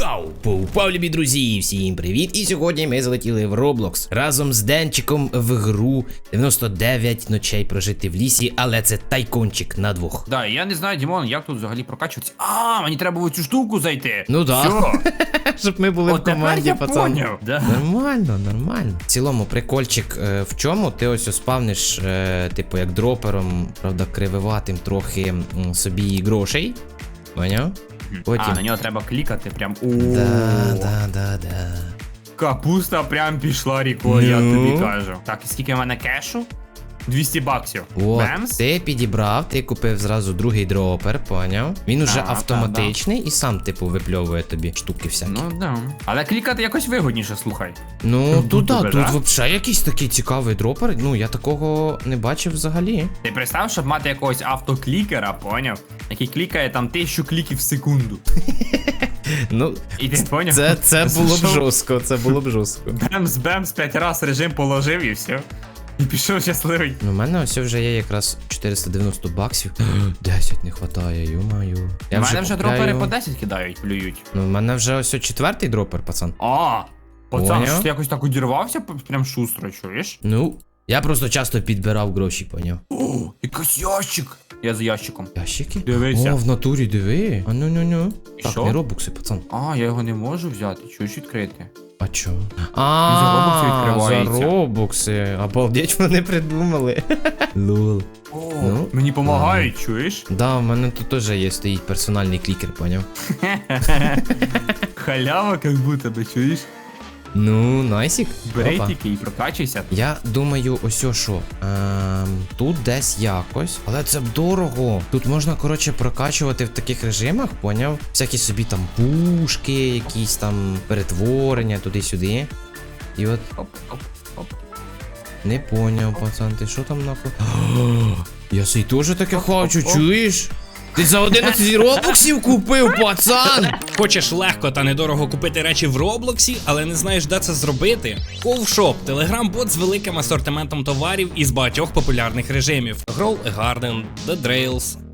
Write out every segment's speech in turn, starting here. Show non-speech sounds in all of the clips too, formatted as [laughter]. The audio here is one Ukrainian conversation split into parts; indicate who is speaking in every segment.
Speaker 1: Вау! Повпав, любі друзі! Всім привіт! І сьогодні ми залетіли в Roblox разом з Денчиком в гру 99 ночей прожити в лісі, але це тайкончик на двох.
Speaker 2: Да, я не знаю, Дімон, як тут взагалі прокачуватися. А, мені треба в цю штуку зайти.
Speaker 1: Ну да. [laughs] Щоб ми були в команді, пацан.
Speaker 2: Да.
Speaker 1: Нормально, нормально. В цілому, прикольчик е, в чому? Ти ось спавниш, е, типу, як дропером, правда, крививатим трохи м, собі грошей. Поняв? Потім.
Speaker 2: А, на нього треба клікати прям. О,
Speaker 1: Да, да, да, да.
Speaker 2: Капуста прям пішла рікою, я
Speaker 1: Ну.
Speaker 2: тобі кажу. Так, і скільки в мене кешу? 200 баксів.
Speaker 1: От,
Speaker 2: Бемс.
Speaker 1: ти підібрав, ти купив зразу другий дропер, поняв? Він уже
Speaker 2: Так,
Speaker 1: автоматичний і сам, типу, випльовує тобі штуки всякі. Ну,
Speaker 2: Ну да. Але клікати якось вигодніше, слухай.
Speaker 1: тут, да,
Speaker 2: тебе,
Speaker 1: тут
Speaker 2: да?
Speaker 1: взагалі якийсь такий цікавий дропер. Ну, я такого не бачив взагалі.
Speaker 2: Ти представ, щоб мати якогось автоклікера, поняв? Який клікає там тисячу кліків в секунду. [laughs]
Speaker 1: Ну,
Speaker 2: І ти поняв?
Speaker 1: це, це було б
Speaker 2: Що?
Speaker 1: жорстко, це було б жорстко.
Speaker 2: Бемс, бемс, п'ять раз режим положив і все. І [laughs] пішов щасливий.
Speaker 1: Ну, у мене ось вже є якраз 490 баксів. [gasps] 10 не вистачає, йомаю.
Speaker 2: У мене вже
Speaker 1: купляю-
Speaker 2: дропери по 10 кидають, плюють.
Speaker 1: Ну, у мене вже ось четвертий дропер, пацан.
Speaker 2: А, пацан,
Speaker 1: Поняв?
Speaker 2: що ти якось так удірвався, прям шустро, чуєш?
Speaker 1: Ну, я просто часто підбирав гроші, поняв.
Speaker 2: О, якийсь ящик. Я за ящиком.
Speaker 1: Ящики?
Speaker 2: Дивися.
Speaker 1: О, в натурі, диви. А ну ну ну.
Speaker 2: І
Speaker 1: Так,
Speaker 2: що?
Speaker 1: не робокси, пацан.
Speaker 2: А, я його не можу взяти, чуєш відкрити.
Speaker 1: А чо?
Speaker 2: за
Speaker 1: А,
Speaker 2: робокси відкривається.
Speaker 1: за робокси. Обалдеть вони придумали. [laughs] Лол.
Speaker 2: О,
Speaker 1: Ну,
Speaker 2: мені допомагають, чуєш?
Speaker 1: Да, в мене тут теж є стоїть персональний клікер, поняв? [laughs]
Speaker 2: Халява, як будто би, чуєш?
Speaker 1: Ну, найсік.
Speaker 2: Бери
Speaker 1: Опа.
Speaker 2: тільки і прокачуйся.
Speaker 1: Я думаю, ось о що. Ем, тут десь якось. Але це б дорого. Тут можна, коротше, прокачувати в таких режимах, поняв? Всякі собі там пушки, якісь там перетворення туди-сюди. І от
Speaker 2: Оп, оп, оп.
Speaker 1: Не поняв, пацан, ти що там нахуй? [gasps] Я сей теж таке хочу,
Speaker 2: оп.
Speaker 1: чуєш? Ти за 11 робоксів купив, пацан!
Speaker 3: Хочеш легко та недорого купити речі в Роблоксі, але не знаєш, де це зробити? Ковшоп телеграм-бот з великим асортиментом товарів із багатьох популярних режимів: Grow a Garden, The Drails,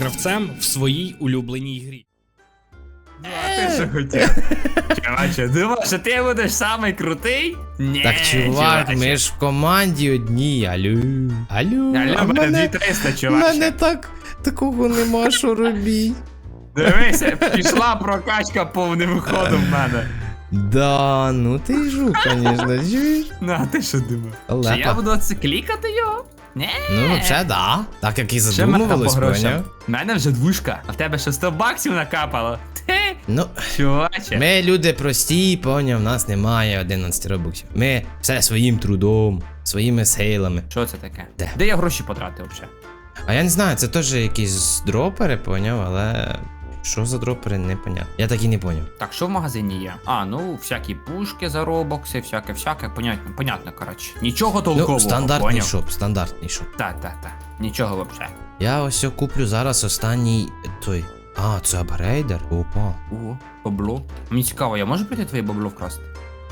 Speaker 3: гравцем в своїй улюбленій грі.
Speaker 2: Ну, а ти що хотів? [laughs] Чуваче, думав, що ти будеш самий крутий? Ні,
Speaker 1: Так, чувак,
Speaker 2: чуваче.
Speaker 1: ми ж в команді одній. Алло. Алло.
Speaker 2: Алло,
Speaker 1: а в
Speaker 2: мене 2300,
Speaker 1: в
Speaker 2: чуваче.
Speaker 1: мене так такого нема, що робіть.
Speaker 2: Дивися, пішла прокачка повним ходом в мене.
Speaker 1: Да, ну ти жук, звісно, чуєш?
Speaker 2: Ну, а ти що думав? Що я
Speaker 1: Лепа.
Speaker 2: буду оце клікати його? Ні.
Speaker 1: Ну, взагалі, да. Так як і задумувалось, поняв?
Speaker 2: У мене вже двушка, а в тебе ще 100 баксів накапало. Ти,
Speaker 1: Ну,
Speaker 2: чуваче.
Speaker 1: Ми люди прості, поняв, в нас немає 11 робоксів. Ми все своїм трудом, своїми силами.
Speaker 2: Що це таке?
Speaker 1: Де?
Speaker 2: Де я гроші потратив взагалі?
Speaker 1: А я не знаю, це теж якісь дропери, поняв, але що за дропери, непонятно. Я так і не поняв.
Speaker 2: Так, що в магазині є? А, ну, всякі пушки за робокси, всяке, всяке, понятно, понятно, коротше. Нічого толкового,
Speaker 1: Ну, стандартний
Speaker 2: поняв?
Speaker 1: шоп, стандартний шоп.
Speaker 2: Так, так, так. Нічого взагалі.
Speaker 1: Я ось куплю зараз останній той. А, це апгрейдер? Опа.
Speaker 2: Ого, бабло. Мені цікаво, я можу прийти твоє бабло вкрасти?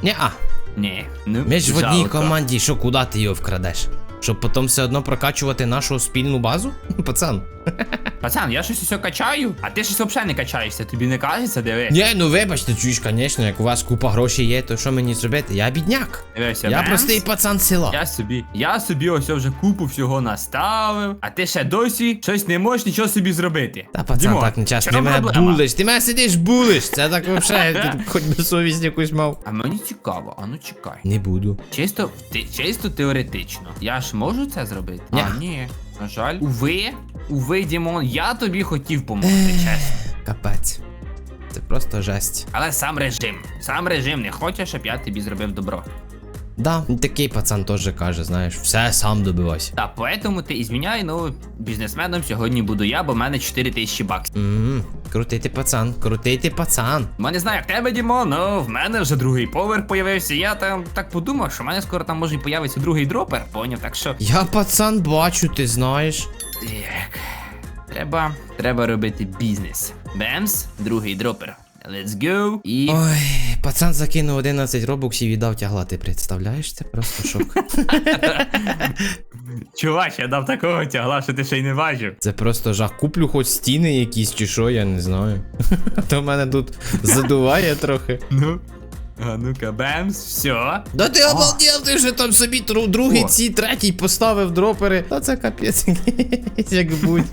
Speaker 1: Ні-а,
Speaker 2: Ні. Ну,
Speaker 1: ми ж в одній
Speaker 2: жалко.
Speaker 1: команді, що куди ти його вкрадеш? Щоб потім все одно прокачувати нашу спільну базу? [laughs] Пацан. [laughs]
Speaker 2: Пацан, я щось усе качаю, а ти щось взагалі не качаєшся, тобі не кажеться, диви.
Speaker 1: Ні, ну вибачте, чуєш, звісно, як у вас купа грошей є, то що мені зробити? Я бідняк.
Speaker 2: Дивися,
Speaker 1: Я
Speaker 2: Бемс.
Speaker 1: простий пацан з села.
Speaker 2: Я собі, я собі ось вже купу всього наставив, а ти ще досі щось не можеш нічого собі зробити.
Speaker 1: Та пацан,
Speaker 2: Дімон,
Speaker 1: так не час.
Speaker 2: в
Speaker 1: Ти мене
Speaker 2: проблема?
Speaker 1: булиш, ти мене сидиш булиш. Це так взагалі, [laughs] хоч би совість якусь мав.
Speaker 2: А мені цікаво, а ну чекай.
Speaker 1: Не буду.
Speaker 2: Чисто, ти, чисто теоретично. Я ж можу це зробити?
Speaker 1: Ні.
Speaker 2: А, ні. На жаль. Уви, уви, Дімон, я тобі хотів помогти, чесно.
Speaker 1: Капець. Це просто жесть.
Speaker 2: Але сам режим. Сам режим не хоче, щоб я тобі зробив добро.
Speaker 1: Да, такий пацан теж каже, знаєш, все сам добивайся.
Speaker 2: Та поэтому ти і зміняй, ну, бізнесменом сьогодні буду я, бо в мене 4 тисячі баксів.
Speaker 1: Ммм, крутий ти пацан, крутий ти пацан.
Speaker 2: Ну, не знаю, як тебе, Дімо, ну в мене вже другий поверх появився. Я там так подумав, що в мене скоро там може і появиться другий дропер, поняв, так що.
Speaker 1: Я пацан бачу, ти знаєш.
Speaker 2: Так. Треба. Треба робити бізнес. Бемс, другий дропер. Let's go. І.
Speaker 1: Ой, пацан закинув 11 робоксів і дав тягла, ти представляєш? Це просто шок.
Speaker 2: Чувач, я дав такого тягла, що ти ще й не бачив.
Speaker 1: Це просто жах. Куплю хоч стіни якісь чи що, я не знаю. [laughs] То мене тут задуває трохи.
Speaker 2: Ну. А ну-ка, бемс, все.
Speaker 1: Да ти обалдів, ти вже там собі тру- другий,
Speaker 2: О.
Speaker 1: ці, третій поставив дропери. Та це капець, [laughs] як будь.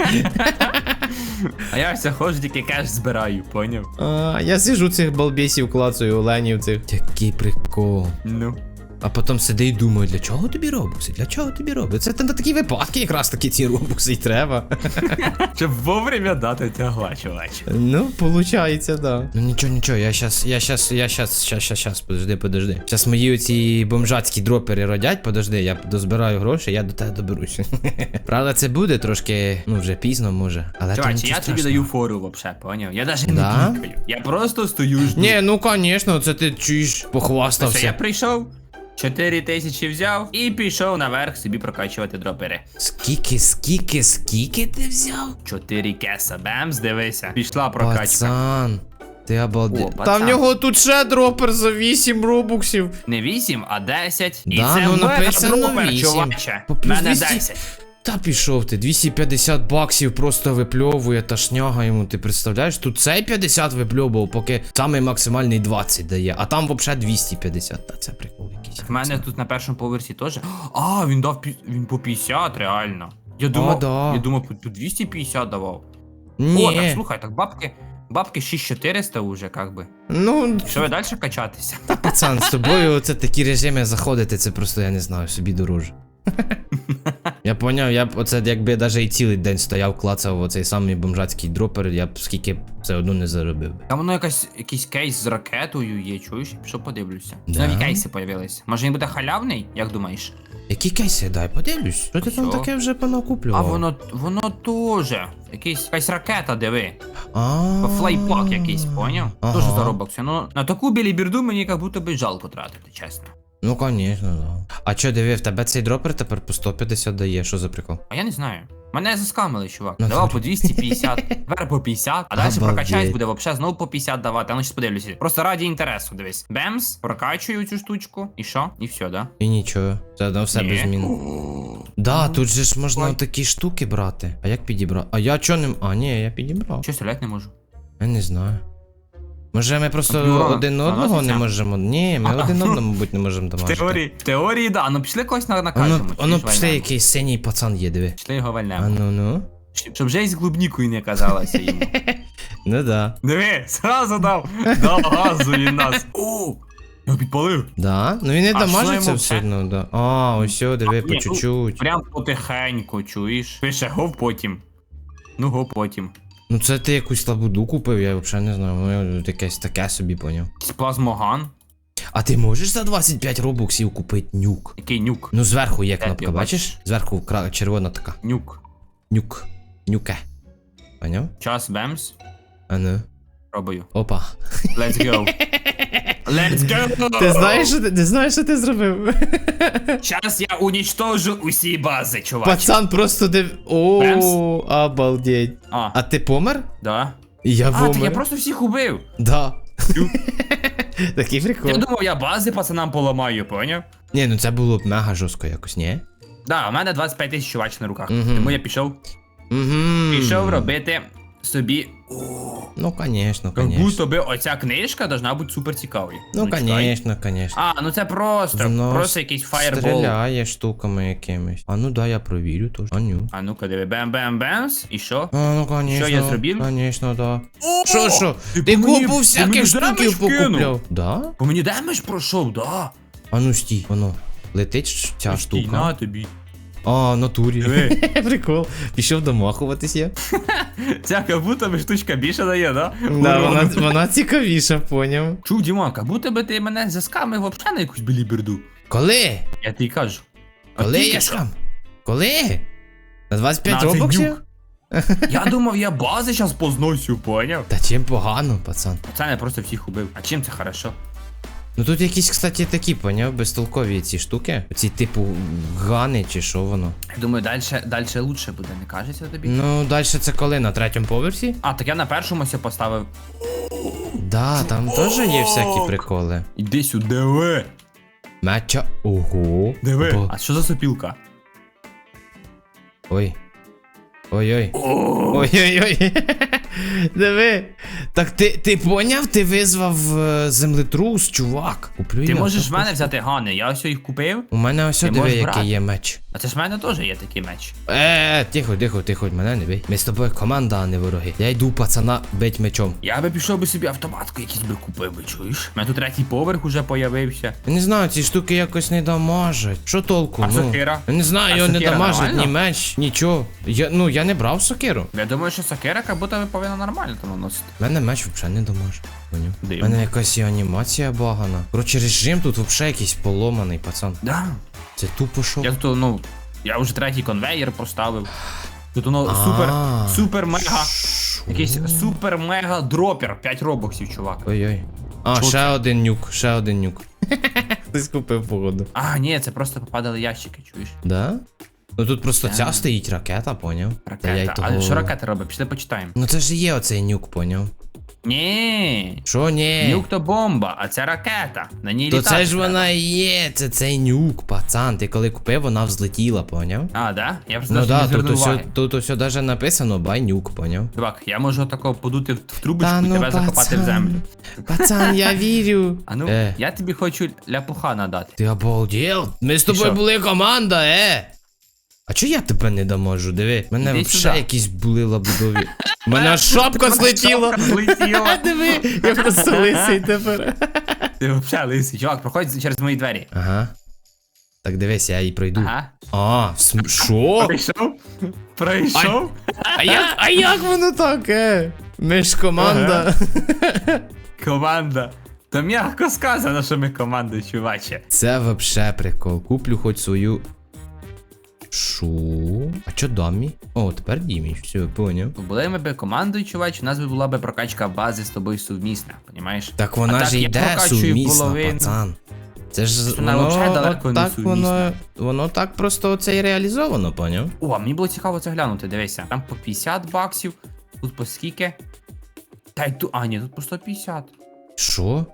Speaker 2: А я все ходжу, тільки кеш збираю, поняв?
Speaker 1: А, я сижу цих балбесів, клацаю, оленів цих. Який прикол.
Speaker 2: Ну.
Speaker 1: А потім сиди і думаю, для чого тобі робокси? Для чого тобі робокси? Це на такі випадки якраз таки ці робокси й треба. [laughs]
Speaker 2: Щоб вовремя дати тягла, чувач.
Speaker 1: Ну, получається, да. Ну нічого, нічого, я щас, я щас, я щас, щас, щас, щас, подожди, подожди. Щас мої оці бомжацькі дропери родять, подожди, я дозбираю гроші, я до тебе доберусь. [laughs] Правда, це буде трошки, ну вже пізно може. Але
Speaker 2: Чувач, я тобі даю фору вообще, поняв? Я навіть
Speaker 1: Да?
Speaker 2: не клікаю. Я просто стою жду.
Speaker 1: Ні, ну конечно, це ти чуєш,
Speaker 2: Все, я
Speaker 1: похвастався.
Speaker 2: прийшов, 4 тисячі взяв і пішов наверх собі прокачувати дропери.
Speaker 1: Скільки, скільки, скільки ти взяв?
Speaker 2: 4 кеса, бемс, дивися. Пішла прокачка.
Speaker 1: Пацан. Ти обалдеть.
Speaker 2: О,
Speaker 1: Та в нього тут ще дропер за 8 робуксів.
Speaker 2: Не 8, а 10. І
Speaker 1: Да,
Speaker 2: це
Speaker 1: ну,
Speaker 2: мега
Speaker 1: написано
Speaker 2: дропер,
Speaker 1: 8.
Speaker 2: чуваче.
Speaker 1: По
Speaker 2: У
Speaker 1: плюс
Speaker 2: мене
Speaker 1: 200.
Speaker 2: 10.
Speaker 1: Та пішов ти, 250 баксів просто випльовує та шняга йому. Ти представляєш? Тут цей 50 випльовував, поки самий максимальний 20 дає, а там взагалі 250. Та це прикол якийсь.
Speaker 2: В мене тут на першому поверсі теж. А, він дав він по 50, реально. Я думав,
Speaker 1: да.
Speaker 2: я думав, тут 250 давав.
Speaker 1: Ні.
Speaker 2: О, так слухай, так бабки, бабки 6400 уже, как би.
Speaker 1: Ну,
Speaker 2: Що ви далі качатися?
Speaker 1: пацан, з тобою це такі режими заходити, це просто я не знаю, собі дороже. Я поняв, я б оце якби навіть і цілий день стояв, клацав оцей самий бомжацький дропер, я б скільки б все одно не заробив. би.
Speaker 2: Там воно якась якийсь кейс з ракетою є, чуєш? Що подивлюся?
Speaker 1: Да?
Speaker 2: Нові кейси появились. Може він буде халявний, як думаєш?
Speaker 1: Які кейси, дай подивлюсь. Що ти там таке вже
Speaker 2: А
Speaker 1: понакуплював?
Speaker 2: воно воно теж. Якийсь якась ракета, диви.
Speaker 1: А.
Speaker 2: Флейпак якийсь, поняв?
Speaker 1: Ага.
Speaker 2: Тоже за. Ну на таку білібірду мені як будто би жалко тратити, чесно.
Speaker 1: Ну, конечно, да. А чо, диви, в тебе цей дропер тепер по 150 дає, що за прикол?
Speaker 2: А я не знаю. Мене заскамили, чувак.
Speaker 1: Ну,
Speaker 2: Давав по 250, тепер по 50, а далі
Speaker 1: Обалдеть.
Speaker 2: прокачаюсь буде взагалі знову по 50 давати. А ну щас подивлюся. Просто раді інтересу, дивись. Бемс, прокачую цю штучку. І що? І все, да?
Speaker 1: І нічого, це одно все
Speaker 2: Ні.
Speaker 1: без змін. Да, тут же ж можна
Speaker 2: Ой.
Speaker 1: такі штуки брати. А як підібрати? А я чо не. А, ні, я підібрав.
Speaker 2: Що стріляти не можу.
Speaker 1: Я не знаю. Може ми просто
Speaker 2: Ну, урона
Speaker 1: один одного не
Speaker 2: наноситься?
Speaker 1: можемо. Ні, ми
Speaker 2: А. [laughs]
Speaker 1: один одного, мабуть, не можемо
Speaker 2: В
Speaker 1: дамажити.
Speaker 2: теорії, в теорії, да. Ну пішли когось на
Speaker 1: Воно,
Speaker 2: накажемо.
Speaker 1: воно пішли якийсь синій пацан є, диви.
Speaker 2: Пішли його
Speaker 1: А
Speaker 2: вальнемо.
Speaker 1: ну ну.
Speaker 2: Щоб вже із клубнікою не казалося йому. [laughs]
Speaker 1: Ну да.
Speaker 2: Диви, сразу дав. Дав газу він нас. О! Я підпалив.
Speaker 1: Да? Ну він не
Speaker 2: А що
Speaker 1: дамажиться
Speaker 2: йому
Speaker 1: все одно, да. А, ось диви, по
Speaker 2: Ні, ну,
Speaker 1: чуть-чуть.
Speaker 2: Прям потихеньку, чуєш? Пише го потім. Ну го потім.
Speaker 1: Ну це ти якусь слабуду купив, я взагалі не знаю. Ну, якесь таке собі поняв.
Speaker 2: Якийсь плазмоган.
Speaker 1: А ти можеш за 25 робоксів купити нюк?
Speaker 2: Який нюк?
Speaker 1: Ну зверху є кнопка, бачиш? Зверху червона така.
Speaker 2: Нюк.
Speaker 1: Нюк. Нюке. Поняв?
Speaker 2: Час бемс.
Speaker 1: А ну.
Speaker 2: Пробую.
Speaker 1: Опа.
Speaker 2: Let's go. [laughs] Let's go!
Speaker 1: Ти знаєш, що ти, ти знаєш, що ти зробив?
Speaker 2: Зараз я унічтожу усі бази, чувак.
Speaker 1: Пацан просто див. О,
Speaker 2: Бемс?
Speaker 1: обалдеть.
Speaker 2: А,
Speaker 1: А ти помер?
Speaker 2: да.
Speaker 1: Я
Speaker 2: А, так я просто всіх убив.
Speaker 1: Да. [laughs] Такий прикол.
Speaker 2: Я думав, я бази пацанам поламаю, поняв?
Speaker 1: Ні, ну це було б мега жорстко якось, ні?
Speaker 2: Да, у мене 25 тисяч чувач на руках. Тому я пішов.
Speaker 1: Угу.
Speaker 2: Пішов робити собі.
Speaker 1: Ну, конечно,
Speaker 2: Як
Speaker 1: конечно.
Speaker 2: будто би оця книжка должна бути супер цікавою.
Speaker 1: Ну,
Speaker 2: читай.
Speaker 1: конечно, конечно.
Speaker 2: А, ну це просто,
Speaker 1: Воно
Speaker 2: просто якийсь фаєрбол.
Speaker 1: Стріляє штуками якимись. А ну да, я провірю теж. А ню.
Speaker 2: А ну-ка диви, бем-бем-бемс, і що?
Speaker 1: А, ну конечно.
Speaker 2: Що я зробив?
Speaker 1: Конечно, да.
Speaker 2: О!
Speaker 1: Що, що?
Speaker 2: Ти
Speaker 1: Ти
Speaker 2: по мені-
Speaker 1: купу всяких
Speaker 2: мені
Speaker 1: штуків
Speaker 2: демедж вкинув.
Speaker 1: покупляв. Да?
Speaker 2: По мені демедж пройшов, да.
Speaker 1: А ну стій, воно. Летить ш- ця
Speaker 2: Стій,
Speaker 1: штука.
Speaker 2: на тобі.
Speaker 1: А, натурі. [laughs] Прикол. Пішов домахуватись я. [laughs]
Speaker 2: Ця би штучка більше дає, да?
Speaker 1: Да, вона, вона цікавіша, поняв.
Speaker 2: Чув, Дімон, як будто би ти мене заскамив вообще на якусь біліберду.
Speaker 1: Коли?
Speaker 2: Я тобі кажу.
Speaker 1: Коли я скам? Коли? На 25 робоксів? [laughs]
Speaker 2: Я думав, я бази зараз позносю, поняв?
Speaker 1: Та чим погано, пацан.
Speaker 2: Це не просто всіх убив. А чим це хорошо?
Speaker 1: Ну тут якісь, кстати, такі, поняв, безтолкові ці штуки. Ці типу гани чи що воно.
Speaker 2: Думаю, далі, далі лучше буде, не кажеться тобі?
Speaker 1: Ну, далі це коли? На третьому поверсі?
Speaker 2: А, так я на першому ся поставив.
Speaker 1: Да, там теж є всякі приколи.
Speaker 2: Іди сюди, диви.
Speaker 1: Меча. Ого.
Speaker 2: Диви.
Speaker 1: Бо-
Speaker 2: А що за сопілка?
Speaker 1: Ой. Ой-ой. Ой-ой-ой. [laughs] Диви. Так ти, ти поняв? Ти визвав е, землетрус, чувак. Куплю
Speaker 2: Ти
Speaker 1: я.
Speaker 2: можеш в мене взяти гани, я ось їх купив.
Speaker 1: У мене ось
Speaker 2: Ти
Speaker 1: диви,
Speaker 2: можеш
Speaker 1: який
Speaker 2: брати.
Speaker 1: є меч.
Speaker 2: А це ж в мене теж є такий меч.
Speaker 1: Е, тихо, тихо, тихо, мене не бий. Ми з тобою команда, а не вороги. Я йду пацана бить мечом.
Speaker 2: Я би пішов би собі автоматку якийсь би купив би, чуєш? У мене тут третій поверх уже появився.
Speaker 1: Я не знаю, ці штуки якось не дамажать. Що толку?
Speaker 2: А
Speaker 1: ну?
Speaker 2: сокира?
Speaker 1: Я не знаю,
Speaker 2: А
Speaker 1: його не
Speaker 2: сокира
Speaker 1: дамажить,
Speaker 2: нормально?
Speaker 1: ні меч, нічого. Я, ну, я не брав сокиру.
Speaker 2: Я думаю, що сокира як будто би повинна нормально там наносити.
Speaker 1: У мене меч взагалі не дамажить. Поняв? У
Speaker 2: Дивно.
Speaker 1: мене якась і анімація багана. Коротше, режим тут взагалі якийсь поломаний, пацан.
Speaker 2: Да.
Speaker 1: Це тупо що?
Speaker 2: Я тут, ну, я вже третій конвейер поставив. Тут воно супер, супер мега. Якийсь супер мега дропер. 5 робоксів, чувак.
Speaker 1: Ой-ой. А, ще один нюк, ще один нюк. [laughs] Хтось купив погоду.
Speaker 2: А, ні, це просто попадали ящики, чуєш?
Speaker 1: Да? Ну тут просто ця стоїть ракета, поняв?
Speaker 2: Ракета. А що ракета робить? Пішли почитаємо.
Speaker 1: Ну це ж є оцей нюк, поняв?
Speaker 2: Ні.
Speaker 1: Що ні?
Speaker 2: Нюк то бомба, а це ракета. На ній
Speaker 1: То
Speaker 2: літати
Speaker 1: це ж
Speaker 2: треба.
Speaker 1: вона і є, це цей нюк, пацан. Ти коли купив, вона взлетіла, поняв?
Speaker 2: А, да? Я просто
Speaker 1: Ну
Speaker 2: навіть
Speaker 1: да,
Speaker 2: не
Speaker 1: тут
Speaker 2: звернув
Speaker 1: усе,
Speaker 2: уваги.
Speaker 1: тут усе даже написано бай нюк, поняв?
Speaker 2: Чувак, я можу такого подути в, в трубочку і
Speaker 1: ну,
Speaker 2: тебе закопати в землю.
Speaker 1: Пацан, я [laughs] вірю.
Speaker 2: А ну,
Speaker 1: Е,
Speaker 2: я тобі хочу ляпуха надати.
Speaker 1: ти обалдел? Ми з тобою
Speaker 2: що?
Speaker 1: були команда, е. А чого я тебе не доможу? Диви, мене
Speaker 2: Іди сюди.
Speaker 1: якісь були лабудові. [laughs] Мене аж шапка злетіла. [laughs] Диви, я просто лисий тепер. [laughs]
Speaker 2: Ти взагалі лисий. Чувак, проходь через мої двері.
Speaker 1: Ага. Так дивись, я її пройду.
Speaker 2: Ага.
Speaker 1: А, см- що?
Speaker 2: Прийшов? Прийшов?
Speaker 1: А як, а як воно так, е? Ми ж команда.
Speaker 2: Команда. То м'яко сказано, що ми команда, чуваче.
Speaker 1: Це вообще прикол. Куплю хоч свою. Шо? А чо дамі? О, тепер Дімі, все, поняв.
Speaker 2: Були ми би командою, чувач, у нас би була би прокачка бази з тобою совмісна, понімаєш?
Speaker 1: Так вона
Speaker 2: А
Speaker 1: ж
Speaker 2: так
Speaker 1: йде сумісна,
Speaker 2: половину.
Speaker 1: пацан. Це ж
Speaker 2: Вона
Speaker 1: воно,
Speaker 2: далеко
Speaker 1: от
Speaker 2: не
Speaker 1: воно,
Speaker 2: сумісна.
Speaker 1: воно так просто це і реалізовано, поняв?
Speaker 2: О, а мені було цікаво це глянути, дивися. Там по 50 баксів, тут по скільки. Та й тут. А, ні, тут по 150.
Speaker 1: Що?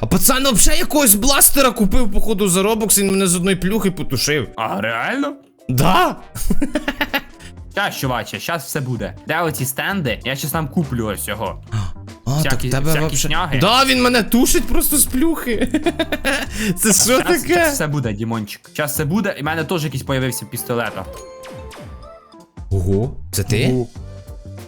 Speaker 1: А пацан взагалі якогось бластера купив, походу, за робокс, він мене з одної плюхи потушив.
Speaker 2: А, реально?
Speaker 1: Да? [laughs]
Speaker 2: Щас, чуваче, щас все буде. Де оці стенди? Я щас там куплю ось цього.
Speaker 1: А,
Speaker 2: Всякі-
Speaker 1: так тебе
Speaker 2: всякі
Speaker 1: вообще...
Speaker 2: шняги.
Speaker 1: Да, він мене тушить просто з плюхи. [laughs] Це що
Speaker 2: Щас,
Speaker 1: таке?
Speaker 2: щас все буде, Дімончик. Щас все буде, і в мене теж якийсь появився пістолет.
Speaker 1: Ого, це ти?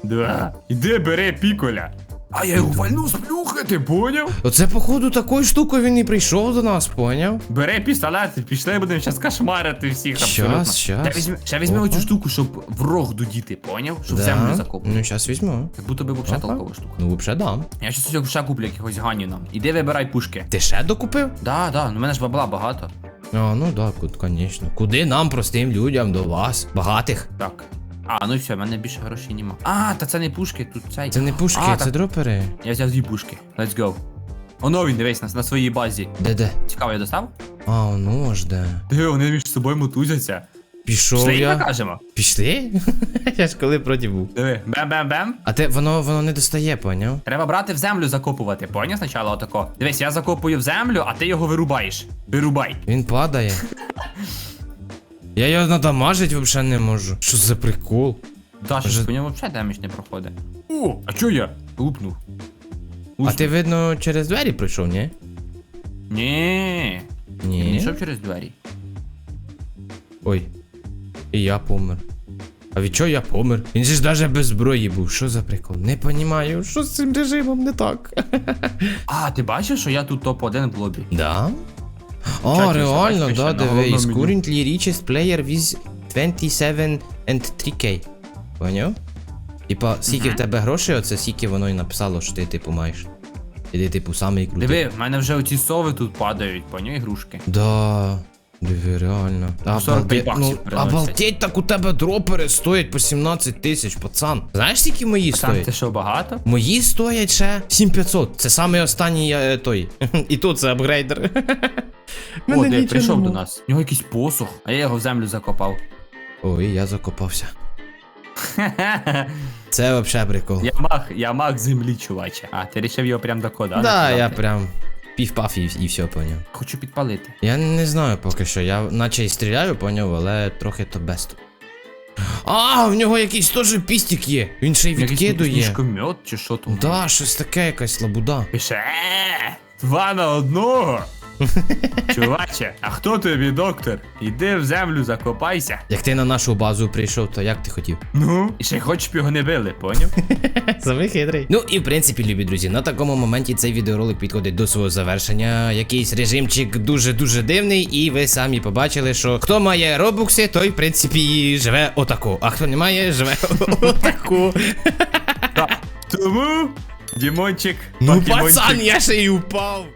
Speaker 2: Да. Іди бери піколя. А я його вальну з плюхи, ти поняв?
Speaker 1: Оце, походу, такою штукою він і прийшов до нас, поняв?
Speaker 2: Бери пістолет, пішли будемо зараз кошмарити всіх
Speaker 1: Щас,
Speaker 2: абсолютно.
Speaker 1: щас.
Speaker 2: Ще візьми, ще візьми
Speaker 1: Опа.
Speaker 2: оцю штуку, щоб в рог дудіти, поняв? Щоб землю закопати.
Speaker 1: Ну, зараз візьму.
Speaker 2: Як будто би взагалі толкова штука.
Speaker 1: Ну, взагалі дам.
Speaker 2: Я щас ось ще куплю якихось ганів нам. Іди вибирай пушки.
Speaker 1: Ти ще докупив?
Speaker 2: Да, да, ну в мене ж бабла багато.
Speaker 1: А, ну да, конечно. Куди нам, простим людям, до вас? Багатих?
Speaker 2: Так. А, ну все, в мене більше грошей нема. А, та це не пушки, тут цей.
Speaker 1: Це не пушки,
Speaker 2: а,
Speaker 1: це
Speaker 2: так.
Speaker 1: дропери.
Speaker 2: Я взяв дві пушки. Let's go. Оно він, дивись, на, на своїй базі.
Speaker 1: Де-де?
Speaker 2: Цікаво, я достав?
Speaker 1: А, ну ж де.
Speaker 2: Диви, вони між собою мотузяться.
Speaker 1: Пішов
Speaker 2: Пішли і
Speaker 1: я.
Speaker 2: покажемо.
Speaker 1: Пішли? [laughs] я ж коли проти був.
Speaker 2: Диви, бем-бем-бем.
Speaker 1: А те воно воно не достає, поняв?
Speaker 2: Треба брати в землю закопувати, поняв спочатку отако. Дивись, я закопую в землю, а ти його вирубаєш. Вирубай.
Speaker 1: Він падає. [laughs] Я його надамажить взагалі не можу. Що за прикол? Вже-
Speaker 2: що по ньому взагалі демедж не проходить. О, а чо я? Лупнув.
Speaker 1: А ти, видно, через двері пройшов, ні?
Speaker 2: Ні. Він
Speaker 1: Ні.
Speaker 2: йшов через двері.
Speaker 1: Ой. І я помер. А від чого я помер? Він же ж навіть без зброї був. Що за прикол? Не понімаю, що з цим режимом не так. [laughs]
Speaker 2: А, ти бачиш, що я тут топ-1 в лобі?
Speaker 1: Да? А,
Speaker 2: Чатівся,
Speaker 1: реально, да,
Speaker 2: на
Speaker 1: дивись.
Speaker 2: меню.
Speaker 1: Currently richest player with 27 and 3k. Поняв? Типа, скільки в тебе грошей, оце скільки воно і написало, що ти, типу, маєш. І ти, типу, самий крутий.
Speaker 2: Диви, в мене вже оці сови тут падають, поняв, ігрушки.
Speaker 1: Да. Диви, реально.
Speaker 2: 45 баксів
Speaker 1: ну,
Speaker 2: приносять.
Speaker 1: обалдеть, так у тебе дропери стоять по 17 тисяч, пацан. Знаєш, скільки мої
Speaker 2: Там
Speaker 1: стоять?
Speaker 2: це що багато?
Speaker 1: Мої стоять ще 7500. Це самий останній е, той. [laughs] І тут це апгрейдер. [laughs]
Speaker 2: О,
Speaker 1: Мене
Speaker 2: де
Speaker 1: нічого
Speaker 2: прийшов
Speaker 1: нема.
Speaker 2: до нас. У нього якийсь посух, а я його в землю закопав.
Speaker 1: Ой, я закопався. [laughs] Це вообще прикол.
Speaker 2: Я маг, я маг землі, чуваче. А, ти рішив його прям до кода.
Speaker 1: Да, я прям пів-паф і, і все поняв.
Speaker 2: Хочу підпалити.
Speaker 1: Я не знаю поки що. Я наче і стріляю, поняв, але трохи то без. А, в нього якийсь теж пістік є. Він ще й відкидує.
Speaker 2: чи що там?
Speaker 1: Да, щось таке, якась лабуда.
Speaker 2: Пише, «Е, два на одного. [laughs] Чуваче, а хто тобі, доктор? Іди в землю закопайся.
Speaker 1: Як ти на нашу базу прийшов, то як ти хотів?
Speaker 2: Ну, і ще хоч б його не били, поняв? [laughs]
Speaker 1: Самий хитрий. Ну і в принципі, любі друзі, на такому моменті цей відеоролик підходить до свого завершення. Якийсь режимчик дуже-дуже дивний, і ви самі побачили, що хто має робукси, той в принципі і живе отаку. А хто не має, живе [laughs] отаку.
Speaker 2: Тому, Дімончик,
Speaker 1: Ну, пацан, я ще й упав.